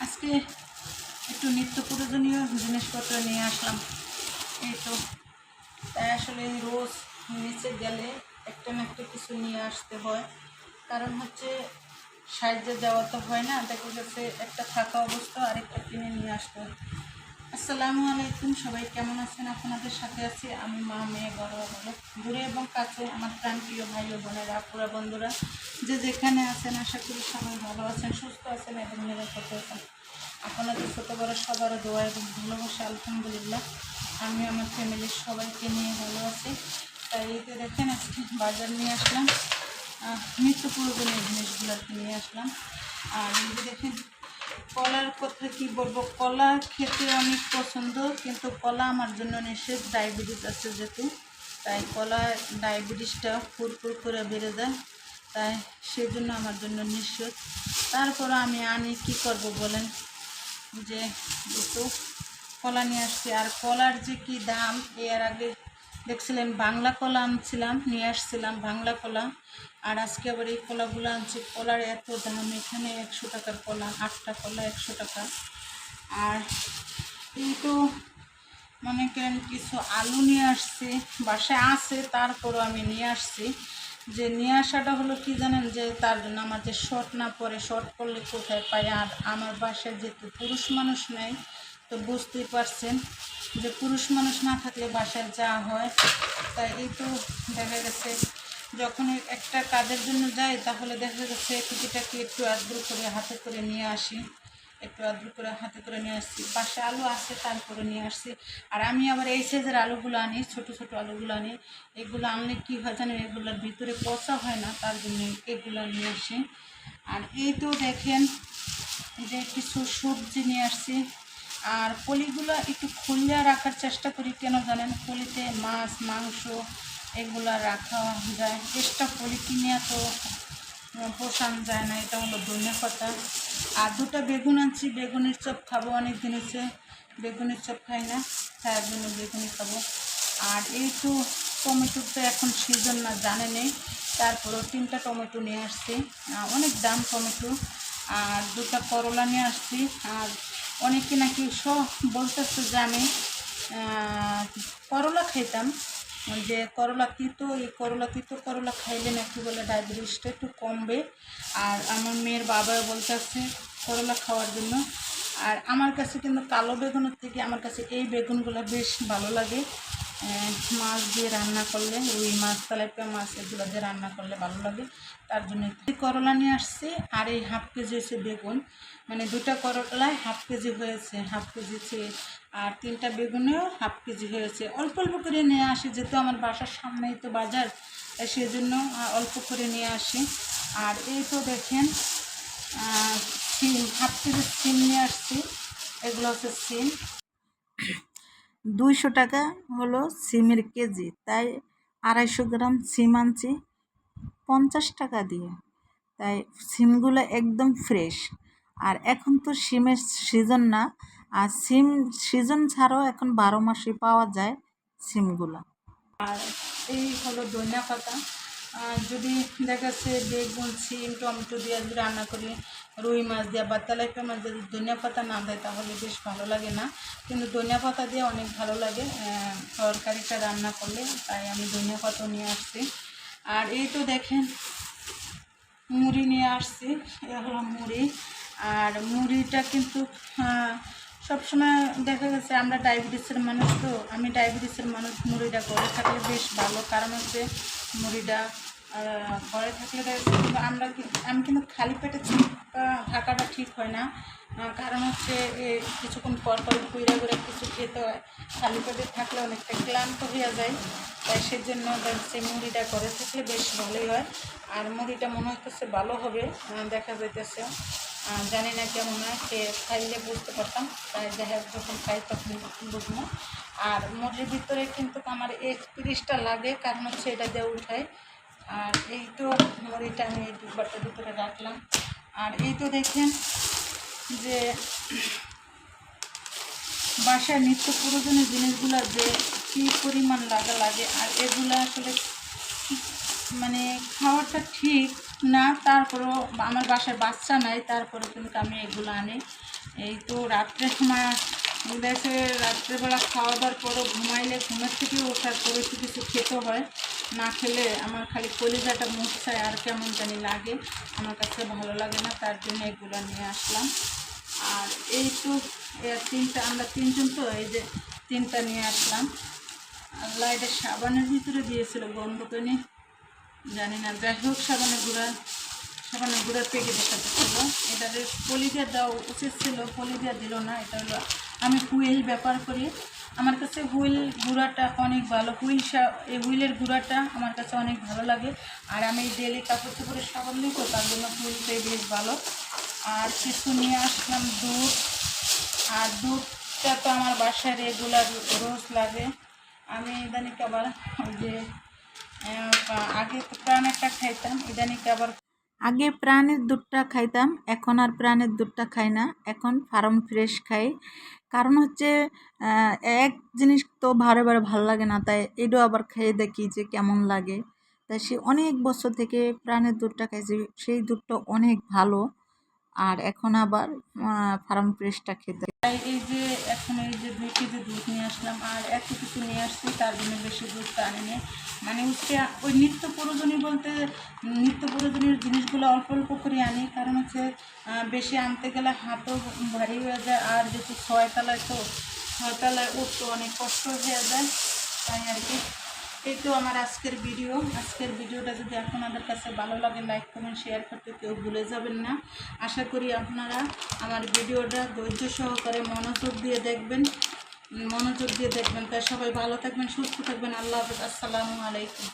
আজকে একটু নিত্য প্রয়োজনীয় জিনিসপত্র নিয়ে আসলাম। এই তো। তাই আসলে রোজ নিচে গেলে একটা না একটা কিছু নিয়ে আসতে হয়। কারণ হচ্ছে সাহায্যে যাওয়া তো হয় না, দেখা গেছে একটা থাকা অবস্থা আরেকটা কিনে নিয়ে আসতে হয়। আসসালামু আলাইকুম, সবাই কেমন আছেন? আপনাদের সাথে আছি আমি মা, মেয়ে বড় বড় দূরে এবং কাছে আমার প্রাণ প্রিয় ভাই ও বোনেরা, পুরা বন্ধুরা। যে যেখানে আছেন, আশা করি সবাই ভালো আছেন, সুস্থ আছেন এবং নিরাপদ আছেন। আপনাদের ছোটো বড় সবার দোয়া এবং ভালোবাসা, আলহামদুলিল্লাহ। আমি আমার ফ্যামিলির সবাইকে নিয়ে ভালো আছি। তাই এতে দেখেন, আজকে বাজার নিয়ে আসলাম। নিত্য প্রয়োজনীয় জিনিসগুলো নিয়ে আসলাম। আর দেখেন কলার কথা কি বলব? কলা খেতে অনেক পছন্দ, কিন্তু কলা আমার জন্য নিষেধ। ডায়াবেটিস আছে যেহেতু, তাই কলা ডায়াবেটিসটা ফুরফুর করে বেড়ে যায়, তাই সেজন্য আমার জন্য নিষেধ। তারপর আমি আনি, কি করব বলেন? যে একটু কলা নিয়ে আসছি। আর কলার যে কি দাম, এর আগে দেখছিলেন, বাংলা কলা আনছিলাম, নিয়ে আসছিলাম বাংলা কলা। আর আজকে আবার এই কলাগুলো আনছি। কলার এত দাম, এখানে একশো টাকার কলা, আটটা কলা একশো টাকা। আর কিন্তু মনে করেন কিছু আলু নিয়ে আসছি, বাসায় আছে, তারপরও আমি নিয়ে আসছি। যে নিয়ে আসাটা হলো কি জানেন, যে তার জন্য আমার যে শর্ট না পরে, শর্ট পড়লে কোথায় পাই? আর আমার বাসায় যেহেতু পুরুষ মানুষ নেই, তো বুঝতেই পারছেন। যে পুরুষ মানুষ না থাকলে বাসায় যা হয়, তাই এই তো দেখা গেছে। যখন একটা কাজের জন্য যাই, তাহলে দেখা গেছে টুকিটাকি একটু আদ্র করে হাতে করে নিয়ে আসি। একটু আদ্র করে হাতে করে নিয়ে আসছি। পাশে আলু আছে তারপরে নিয়ে আসছি। আর আমি আবার এই সাইজের আলুগুলো আনি, ছোট ছোট আলুগুলো আনি। এগুলো আনলে কী হয় জানেন, এগুলোর ভিতরে পচা হয় না, তার জন্য এগুলো নিয়ে আসি। আর এই তো দেখেন যে কিছু সবজি নিয়ে আসছি। আর পলিগুলো একটু খুললে রাখার চেষ্টা করি। কেন জানেন? পলিতে মাছ, মাংস এগুলো রাখা যায়। এক্সট্রা পলি কিনে তো পোষান যায় না, এটা হলো ধনে পাতা আর দুটো বেগুন আনছি, বেগুনের চপ খাব, অনেক দিন হচ্ছে বেগুনের চপ খাই না, তার জন্য বেগুনি খাব। আর এই তো টমেটোর তো এখন সিজন না, জানে নেই। তারপরেও তিনটা টমেটো নিয়ে আসছি। অনেক দাম টমেটো। আর দুটা করলা নিয়ে আসছি। আর অনেকে নাকি স বলতেছে যে আমি করলা খাইতাম। যে করলা তিতো, এই করলা তিতো করলা খাইলে নাকি বলে ডায়াবেটিসটা একটু কমবে। আর আমার মেয়ের বাবাও বলতেছে করলা খাওয়ার জন্য। আর আমার কাছে কিন্তু কালো বেগুনের থেকে আমার কাছে এই বেগুনগুলো বেশ ভালো লাগে। মাছ দিয়ে রান্না করলে, রুই মাছ, তেলাপিয়া মাছ এগুলো দিয়ে রান্না করলে ভালো লাগে। তার জন্য করলা নিয়ে আসছি, আর এই হাফ কেজি হয়েছে বেগুন। মানে দুটা করলায় হাফ কেজি হয়েছে, হাফ কেজি চেয়ে আর তিনটা বেগুনেও হাফ কেজি হয়েছে। অল্প অল্প করে নিয়ে আসি, যেহেতু আমার বাসার সামনেই তো বাজার তাই সেই জন্য অল্প করে নিয়ে আসি। আর এই তো দেখেন সিম, হাফ কেজি সিম নিয়ে আসছি। এগুলো হচ্ছে সিম। দুইশো টাকা হলো সিমের কেজি, তাই আড়াইশো গ্রাম সিম আনছি পঞ্চাশ টাকা দিয়ে। তাই সিমগুলো একদম ফ্রেশ। আর এখন তো সিমের সিজন না, আর সিম সিজন ছাড়াও এখন বারো মাসে পাওয়া যায় সিমগুলো। আর এই হলো ধনিয়া পাতা। যদি দেখা যাচ্ছে বেগুন, সিম, টমেটো দিয়ে যদি রান্না করি রুই মাছ দিয়ে বা তেলাপিয়া মাছ যদি ধনিয়া পাতা না দেয় তাহলে বেশ ভালো লাগে না। কিন্তু ধনিয়া পাতা দিয়ে অনেক ভালো লাগে। তরকারিটা রান্না করলে, তাই আমি ধনিয়া পাতা নিয়ে আসছি। আর এই তো দেখেন, মুড়ি নিয়ে আসছি। এ হলো মুড়ি। আর মুড়িটা কিন্তু সবসময় দেখা গেছে আমরা ডায়াবেটিসের মানুষ তো। আমি ডায়াবেটিসের মানুষ, মুড়িটা করে থাকলে বেশ ভালো। কারণ হচ্ছে মুড়িটা ঘরে থাকলে কিন্তু আমরা আমি কিন্তু খালি পেটে থাকা থাকাটা ঠিক হয় না। কারণ হচ্ছে কিছুক্ষণ পর পর ঘুরে ঘুরে কিছু খেতে হয়। খালি পেটে থাকলে অনেকটা ক্লান্ত হয়ে যায়। তাই সেই জন্য দেখছি মুড়িটা করে থাকলে বেশ ভালোই হয়। আর মুড়িটা মনে হইতেছে ভালো হবে দেখা যাইতেছে। জানি না কেমন হয় সে খাইলে বুঝতে পারতাম। তাই দেখা যাক যখন খাই তখন বুঝব। আর মুড়ির ভিতরে কিন্তু আমার এই লাগে, কারণ হচ্ছে এটা দিয়ে উঠাই। আর এই তো ঘড়িটা আমি এই ডিব্বাটার ভিতরে রাখলাম। আর এই তো দেখেন যে বাসায় নিত্য প্রয়োজনীয় জিনিসগুলো যে কী পরিমাণ লাগা লাগে, আর এগুলো আসলে মানে খাওয়াটা ঠিক না, তারপরেও আমার বাসায় বাচ্চা নাই তারপরে কিন্তু আমি এগুলো আনি। এই তো রাত্রের সময় দেশে রাত্রেবেলা খাওয়া দাওয়ার পরও ঘুমাইলে ঘুমের থেকেও ওঠার পরে একটু কিছু খেতে হয়। না খেলে আমার খালি কলিজাটা মুছায় আর কেমন জানি লাগে। আমার কাছে ভালো লাগে না, তার জন্য এগুলো নিয়ে আসলাম। আর এই তো তিনটা, আমরা তিনজন তো, এই যে তিনটা নিয়ে আসলাম। আল্লাহ এটা সাবানের ভিতরে দিয়েছিল গন্ধ পেনি জানি না, যাই হোক সাবানের গুঁড়া, সাবানের গুঁড়ার প্যাকেট একটা ছিল। এটাতে পলিদিয়া দেওয়া উচিত ছিল পলিদিয়া দিল না, এটা হলো আমি হুইল ব্যাপার করি। আমার কাছে হুইল গুঁড়াটা অনেক ভালো। হুইল এই হুইলের গুঁড়াটা আমার কাছে অনেক ভালো লাগে। আর আমি ডেলি কাপড় চোপড়ে সাবান তো তার জন্য হুইলটাই বেশ ভালো। আর কিছু নিয়ে আসলাম, দুধ। আর দুধটা তো আমার বাসায় রেগুলার রোজ লাগে। আমি ইদানিক আবার ওই যে আগে তো প্রাণেরটা খাইতাম ইদানিক আবার আগে প্রাণের দুধটা খাইতাম, এখন আর প্রাণের দুধটা খাই না। এখন ফার্ম ফ্রেশ খাই। কারণ হচ্ছে এক জিনিস তো বারে বারে ভালো লাগে না, তাই এটাও আবার খেয়ে দেখি যে কেমন লাগে। তাই সে অনেক বছর থেকে প্রাণের দুধটা খাইছে, সেই দুধটা অনেক ভালো। আর এখন আবার ফার্ম ফ্রেশটা খেতে এই যে, এখন এই যে দুই কেজি দুধ নিয়ে আসলাম, আর এত কিছু নিয়ে আসছি, তার জন্য বেশি দুধটা আনিনি। মানে হচ্ছে, ওই নিত্য প্রয়োজনীয় বলতে, নিত্য প্রয়োজনীয় জিনিসগুলো অল্প অল্প করে আনি। কারণ হচ্ছে বেশি আনতে গেলে হাতও ভারী হয়ে যায়, আর যেহেতু ছয়তলায় তো ছয়তলায় উঠতে অনেক কষ্ট হয়ে যায়, তাই আর কি। এই তো আমার আজকের ভিডিও। আজকের ভিডিওটা যদি আপনাদের কাছে ভালো লাগে লাইক কমেন্ট শেয়ার করতে কেউ ভুলে যাবেন না। আশা করি আপনারা আমার ভিডিওটা ধৈর্য সহকারে মনোযোগ দিয়ে দেখবেন। মনোযোগ দিয়ে দেখবেন। তাই সবাই ভালো থাকবেন, সুস্থ থাকবেন। আল্লাহ হাফেজ। আসসালামু আলাইকুম।